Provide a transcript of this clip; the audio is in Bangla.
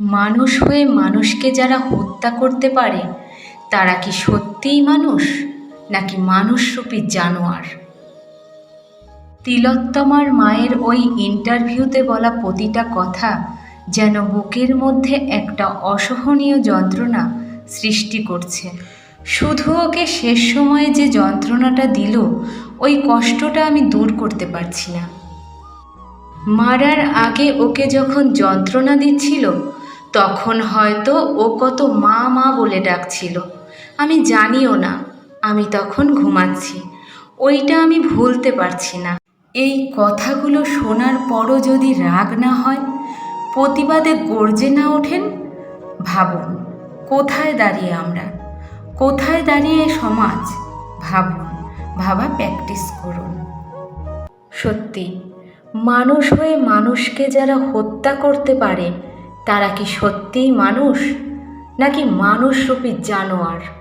মানুষ হয়ে মানুষকে যারা হত্যা করতে পারে, তারা কি সত্যিই মানুষ, নাকি মানুষরূপী জানোয়ার? তিলোত্তমার মায়ের ওই ইন্টারভিউতে বলা প্রতিটা কথা যেন বুকের মধ্যে একটা অসহনীয় যন্ত্রণা সৃষ্টি করছে। শুধু ওকে শেষ সময়ে যে যন্ত্রণাটা দিল, ওই কষ্টটা আমি দূর করতে পারছি না। মারার আগে ওকে যখন যন্ত্রণা দিচ্ছিল তখন হয়তো ও কত মা মা বলে ডাকছিল। আমি জানিও না, আমি তখন ঘুমাচ্ছি। ওইটা আমি ভুলতে পারছি না। এই কথাগুলো শোনার পরও যদি রাগ না হয়, প্রতিবাদে গর্জে না ওঠেন, ভাবুন, কোথায় দাঁড়িয়ে আমরা? কোথায় দাঁড়িয়ে সমাজ? ভাবুন, ভাবা প্র্যাকটিস করুন। সত্যি, মানুষ হয়ে মানুষকে যারা হত্যা করতে পারে তারা কি সত্যিই মানুষ? নাকি মানুষরূপী জানোয়ার?